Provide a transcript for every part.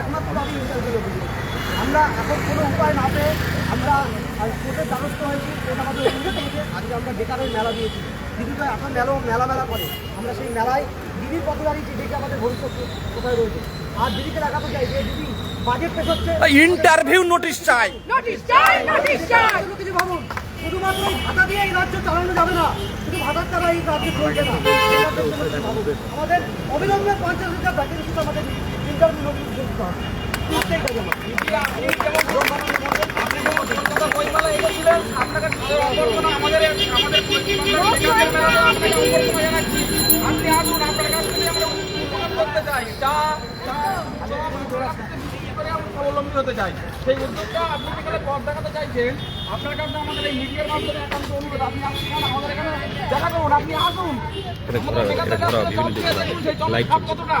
একমাত্র দাবি ইন্টারভিউ আমরা এখন কোনো উপায় না পেয়ে আমরা কোর্টের দ্বারস্থ হয়েছি কোর্ট আমাদের আজকে আমরা বেকারের মেলা দিয়েছি। দিদি তো এখন মেলা মেলা মেলা করে। আমরা সেই মেলায় দিদির পপুলারিটি দেখে আমাদের ভবিষ্যৎ কোথায় রয়েছে। আর দিদিকে দেখাতে চাই যে দিদি বাজেট পেশ হচ্ছে ইন্টারভিউ নোটিশ চাই। নোটিশ চাই নোটিশ চাই। কিছু ভাবুন। শুধুমাত্র এই ভাতা দিয়ে এই রাজ্য চালানো যাবে না। শুধু ভাতার টাকা এই রাজ্যে চলবে না। আমাদের অবিলম্বে পঞ্চাশ হাজার ভ্যাকেন্সি আমাদের আপনি আসুন আপনার কাছ থেকে আমরা উন্নয়ন করতে চাই চা স্বাবলম্বী হতে চাই সেই উদ্যোগটা আপনি যেখানে পথ দেখাতে চাইছেন আপনার কাছে আমাদের এই মিডিয়ার মাধ্যমে একান্ত অনুরোধ আপনি আসুন আমাদের এখানে দেখা করুন আপনি আসুন কতটা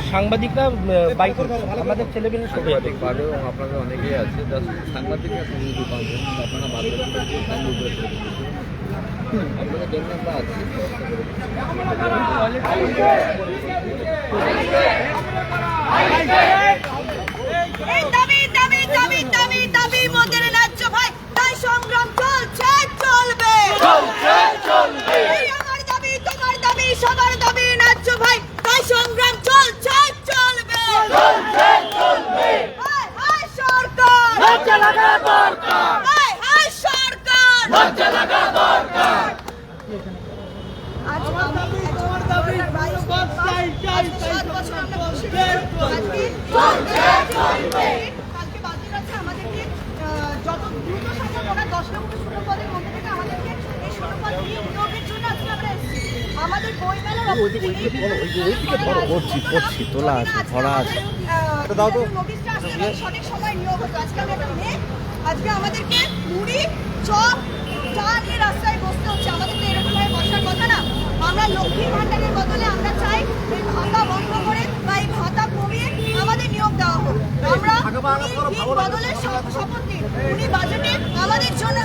সাংবাদিকরা বাইক আমাদের ছেলেমেয়ে সবাই সাংবাদিক এবং আপনাদের অনেকেই আছে। জাস্ট সাংবাদিক আছে পাবেন আপনারা। আপনাদের জন্য আমরা আছি দাবি দাবি দাবি দাবি দাবি মোদের ন্যায্য ভাই তাই সংগ্রাম চলছে চলবে চলছে চলবে এই আমার দাবি তোমার দাবি সবার দাবি ন্যায্য ভাই তাই সংগ্রাম চলছে চলবে চলছে চলবে হায় হায় সরকার লজ্জা লাগা দরকার হায় হায় সরকার লজ্জা লাগা দরকার আজ আমি তোমার দাবি চাই চাই চাই বছর আমরা বসে আজকে চলছে চলবে কালকে বাজেট আছে আমাদেরকে আহ, যত দ্রুত সম্ভব ওরা দশ লক্ষ শূন্য পদের মধ্যে থেকে আমাদেরকে এই শূন্য পদ নিয়ে নিয়োগের জন্য আজকে আমরা এসেছি আমাদের বই মেলার অপরদিকে এই করছি ভান্ডারের বদলে আমরা চাই এই ভাতা বন্ধ করে বা এই আমাদের নিয়োগ দেওয়া হোক আমাদের জন্য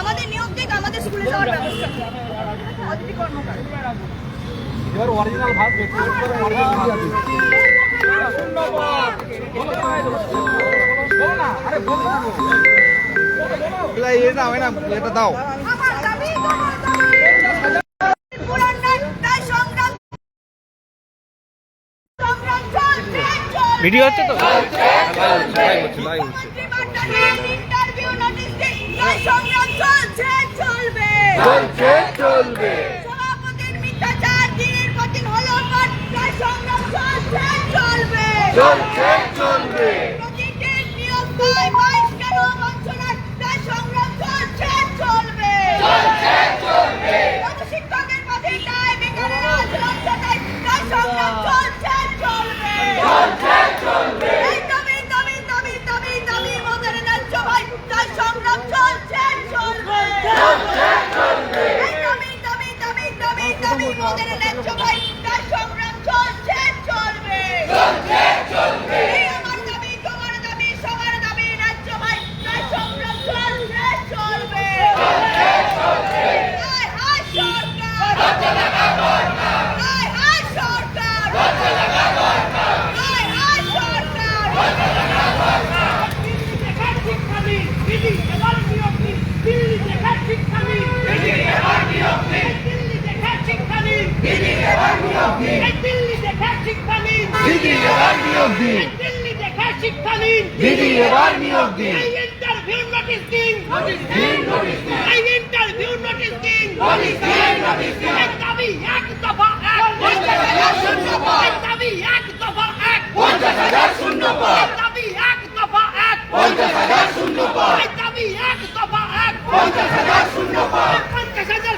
আমাদের নিয়োগ দিক, আমাদের স্কুলে যাওয়ার ব্যবস্থা। কর্মকার এবার অরিজিনাল ভাব ব্যক্তি করে বলো না না গো। আমার দাবি তোমার দাবি পূরণ নয়, তাই সংগ্রাম সংগ্রাম চলছে চলবে ভিডিও হচ্ছে তো? চলছে চলবে। চলছে চলবে তাই বেকারের আজ নিয়োগ দিন। শিক্ষা নিন। দিদি এবার নিয়োগ দিন। ইন্টারভিউ নোটিশ দিন। নোটিশ দিন নোটিশ দিন। ইন্টারভিউ নোটিশ দিন। পঞ্চাশ হাজার শূন্য পাঁচ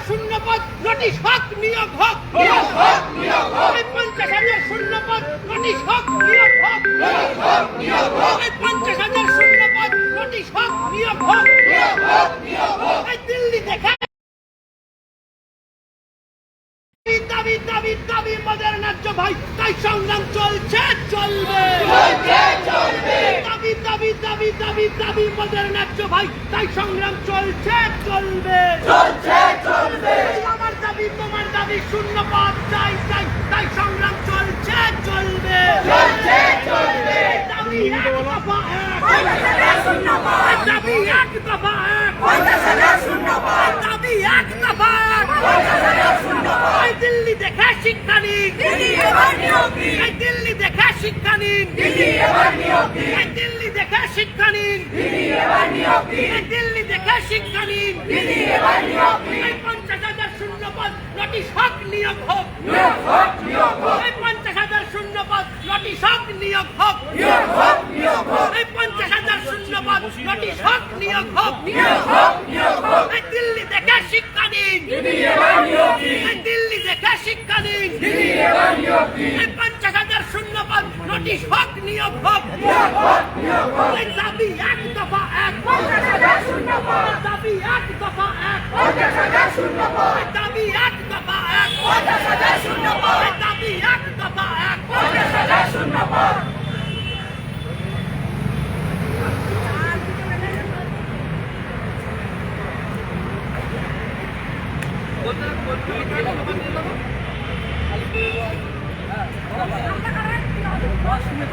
শূন্য পদ নোটিশ হক নিয়োগ হক। নিয়োগ হক। নিয়োগ পদ নোটিশ হক নিয়োগ শূন্য পদ নোটিশ হক নিয়োগ হক। দিল্লি দেখা দাবি দাবি দাবি মোদের ন্যায্য ভাই। তাই সংগ্রাম চলছে চলবে। আমার দাবি তোমার দাবি শূন্য পদ চাই চাই তাই সংগ্রাম চলছে চলবে। এই দাবি এক দফা এক দাবি এক দফা এক দাবি এক দফা এক এই দিল্লি দেখে শিক্ষা নিন দিল্লি দেখে শিক্ষা নিন দিল্লি দেখে শিক্ষা নিন দিল্লি দেখে শিক্ষা নিন পঞ্চাশ হাজার শূন্য পদ নোটিশ হক নিয়োগ হোক এই নটি সব নিয়োগ হোক। নিয়োগ হোক নিয়োগ হোক। এই পঞ্চাশ হাজার শূন্যপদ নটি সব নিয়োগ হক। নিয়োগ হোক এই দিল্লি দেখে শিক্ষা নিন এই দিল্লি দেখে শিক্ষা নিন এই পঞ্চাশ হাজার শূন্য পদ নোটিশ হক নিয়োগ হোক দাবি এক দফা এক দাবি এক দফা এক দাবি এক দফা এক দাবি এক দফা এক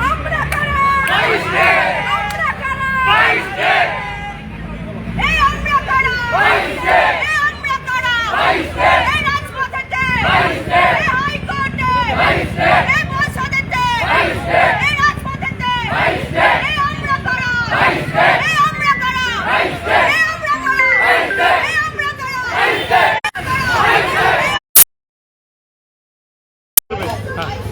আমরা কারা আমরা কারা এই আমরা কারা এই আমরা কারা এই রাজপথেতে এই হাইকোর্টে এই মহাসভাতে এই রাজপথেতে এই আমরা কারা এই আমরা কারা এই আমরা কারা এই আমরা কারা ইন্টারভিউ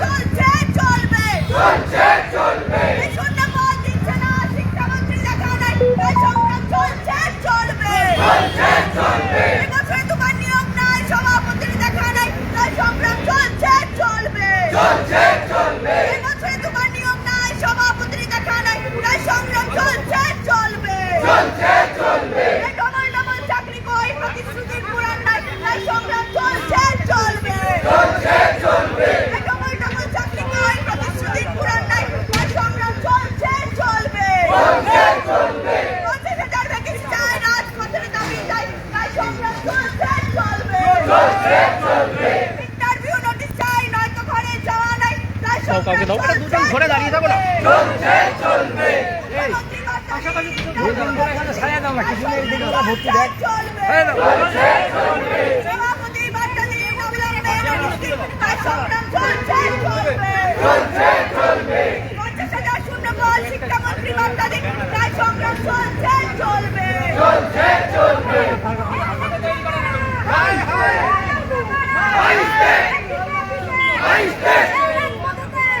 চলছে চলবে। চলছে চলবে তাই সংগ্রাম চলছে দুজন ঘরে দাঁড়িয়ে থাকো না। চলছে চলবে পাশাপাশি দুজন ঘরে এখানে ছায়া দাও না কিছু নেই ভর্তি দেখ। চলছে চলবে।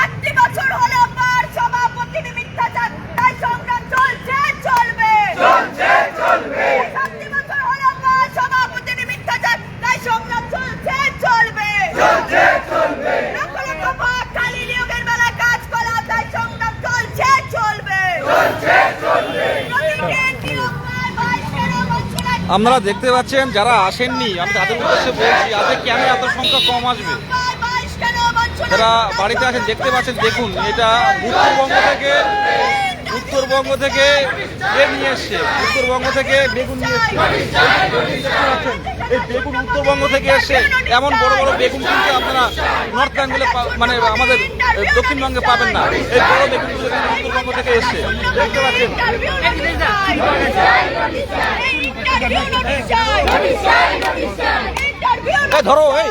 সাতটি বছর হলো পার সভাপতি মিথ্যাচার। তাই সংগ্রাম চলছে চলবে। চলছে চলবে। সাতটি বছর হলো পার সভাপতি মিথ্যাচার। তাই সংগ্রাম চলছে চলবে। চলছে চলবে। আপনারা দেখতে পাচ্ছেন যারা আসেননি আমি তাদের উদ্দেশ্যে বলছি আজকে কেন এত সংখ্যা কম আসবে? যারা বাড়িতে আছেন, দেখতে পাচ্ছেন, দেখুন, এটা উত্তরবঙ্গ থেকে উত্তরবঙ্গ থেকে এ নিয়ে এসছে। উত্তরবঙ্গ থেকে বেগুন নিয়ে এসছে। এই বেগুন উত্তরবঙ্গ থেকে এসছে। এমন বড় বড় বেগুন কিন্তু আপনারা নর্থ বেঙ্গলে মানে আমাদের দক্ষিণবঙ্গে পাবেন না। এই বড় বেগুনগুলো কিন্তু উত্তরবঙ্গ থেকে এসছে। দেখতে পাচ্ছেন? ধরো, এই।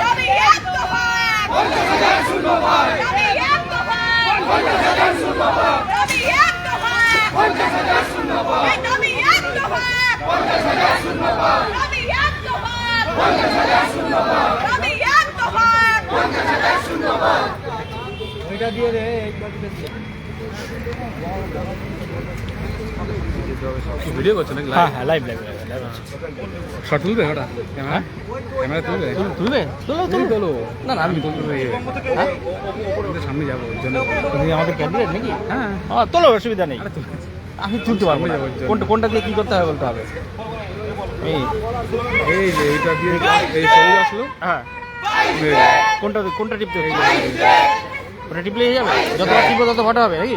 দাবি এক দফা এক ভিডিও করছ নাকি হ্যাঁ হ্যাঁ লাইভ লাইভ লাইভ শর্ট তুলবে ওটা? ক্যামেরা ক্যামেরা তুলবে? তুলবে তুলো তুমি তুলো না না আমি তুলতে হ্যাঁ? সামনে যাব ওই জন্য। তুমি আমাদের ক্যান্ডিডেট নাকি? হ্যাঁ। হ্যাঁ তোলো অসুবিধা নেই। আমি তুলতে পারব কোনটা কোনটা দিয়ে কি করতে হবে বলতে হবে? এই। যে এইটা দিয়ে এই সবুজ আসলো। হ্যাঁ। কোনটা কোনটা টিপতে হবে ওটা টিপলে হয়ে যাবে? যতবার টিপবো তত ফটো হবে নাকি?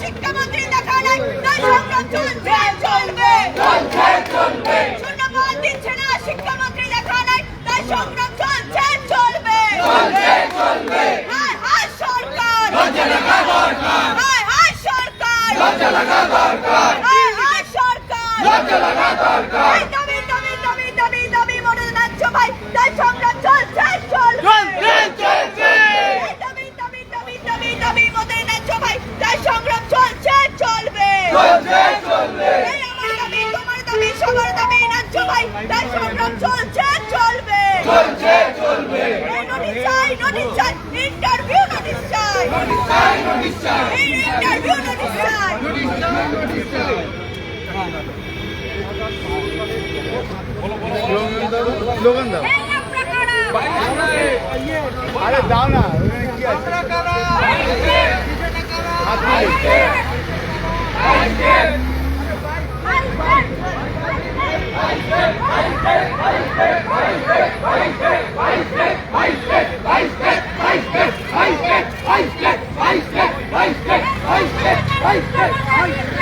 শিক্ষামন্ত্রী দেখা নাই। সংগ্রাম চলবে। চলবে শূন্যপদ দিচ্ছে না শিক্ষামন্ত্রী দেখা নাই তাই সংগ্রাম চলছে চলবে চলছে চলবে হায় হায় সরকার লজ্জা লাগা দরকার হায় হায় সরকার লজ্জা লাগা দরকার হায় হায় সরকার লজ্জা লাগা দরকার দাবি দাবি দাবি দাবি দাবি মনে নাচছো ভাই তাই সংগ্রাম চলছে চলবে চলছে দাবি দাবি দাবি দাবি দাবি মনে নাচছো ভাই তাই সংগ্রাম চলছে চলবে চলছে চলবে এই আমার দাবি তোমার দাবি সবার দাবি নাচছো ভাই তাই সংগ্রাম চলছে চলবে চলছে চলবে এই নোটিশ চাই নোটিশ চাই ইন্টারভিউ নোটিশ চাই চাই নোটিশ চাই এই ইন্টারভিউ নোটিশ চাই স্লোগান দাও। আরে দাও না দিচ্ছে না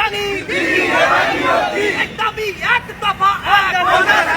দাবি এক দাবি এক দফা এক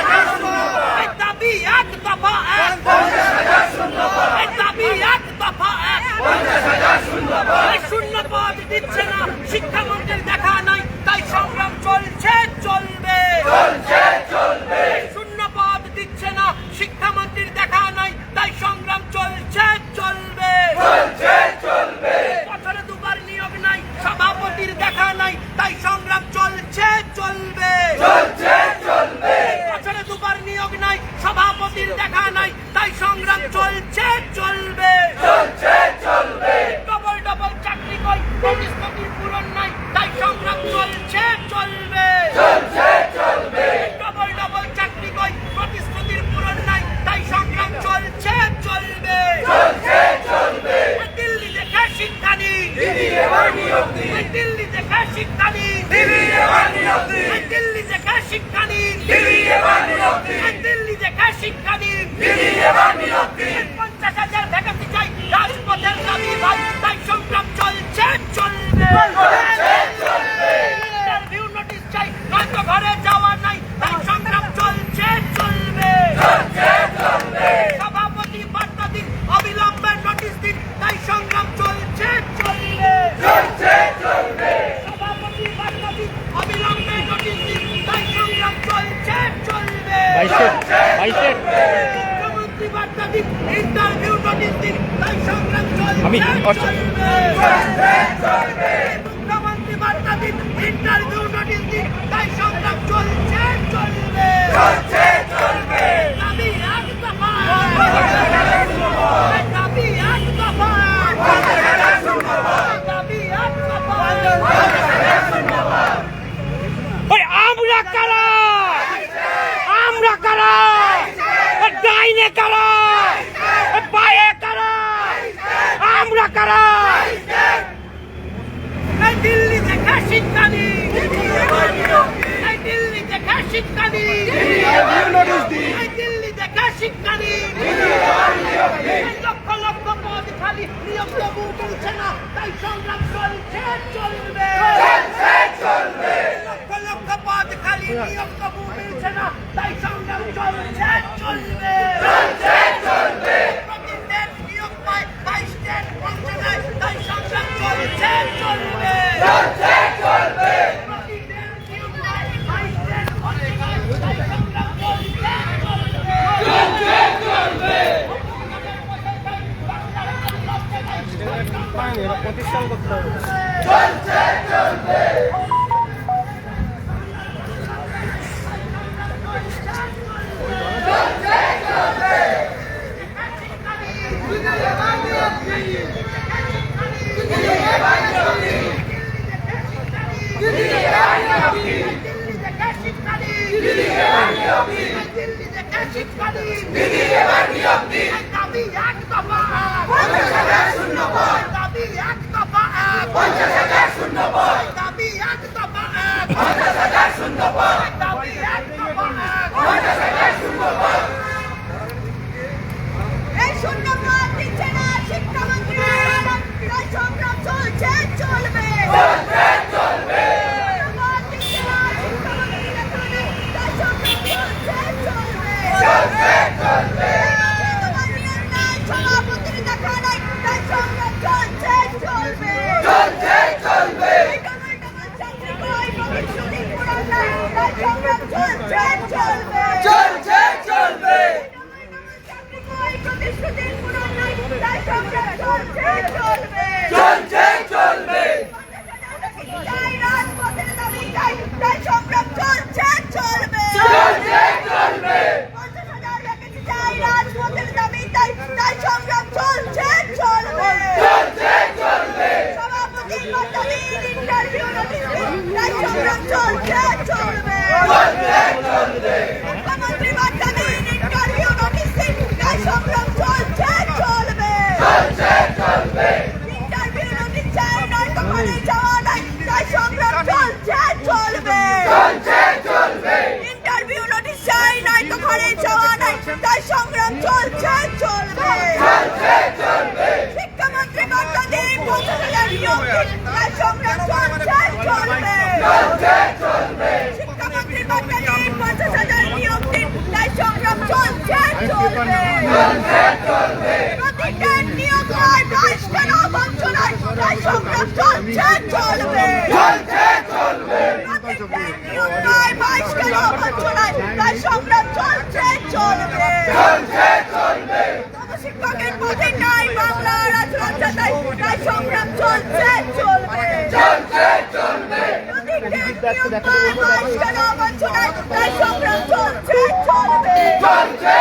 শিক্ষা দিন। দিল্লিতে শিক্ষা দিন। দিল্লি এবার নিরব আমি অর্থাৎ দিন দিল্লি দেখা শিক্ষা দিন লক্ষ লক্ষ পদ খালি নিয়ম তবু চলছে না তাই সংগ্রাম চলছে চলবে লক্ষ লক্ষ পদ খালি নিয়ম তবু মিলছে না তাই সংগ্রাম চলছে চলবে। নয় বাইশ কেন অবঞ্চনায় তাই সংগ্রাম চলছে চলবে শিক্ষকের পথে নাই বাংলার আচরণটা তাই তাই সংগ্রাম চলছে চলবে চলছে চলবে বাইশ কেন অবঞ্চনায় তাই সংগ্রাম চলছে চলবে চলছে